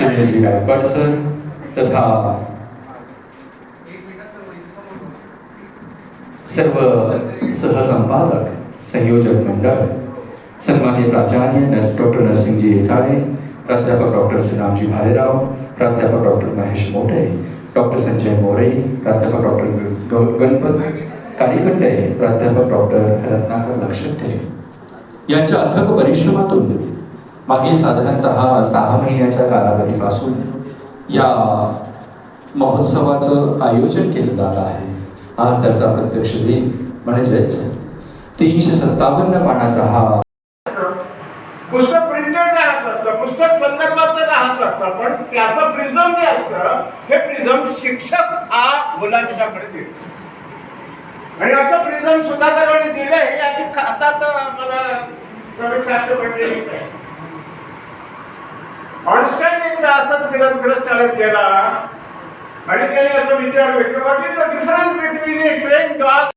સુરેશભાઈ પડસર તથા સર્વ સહસંપાદક સંયોજક મંડળ સન્માન્ય પ્રાચાર્ય डॉक्टर नरसिंह जी હેસાડે प्राध्यापक डॉक्टर श्रीरामजी भालेराव, प्राध्यापक डॉक्टर महेश मोटे डॉक्टर संजय मोरे, प्राध्यापक डॉक्टर गणपत कारिकंडे प्राध्यापक डॉक्टर रत्नाकर लक्ष्मे यांच्या अथक परिश्रमातून मागील साधारणतः सहा महिन्याच्या कालावधीपासून या महोत्सवाचं आयोजन केलं जात आहे. आज त्याचा प्रत्यक्ष दिन म्हणजेच तीनशे सत्तावन्न पानाचा हा पुस्तक प्रिंटेड राहत असतं पुस्तक संदर्भात राहत असतं पण त्याचं प्रिझम जे असतं हे प्रिझम शिक्षक हा मुलांच्याकडे देतो. आणि असं प्रिझम सुधाकरांनी दिलंय याची आता तर मला सर्वशास्त्र पडलेलीच आहे. तासात फिरत फिरत चालत गेला. आणि त्याने असं विचारलं की what is the difference between a train dog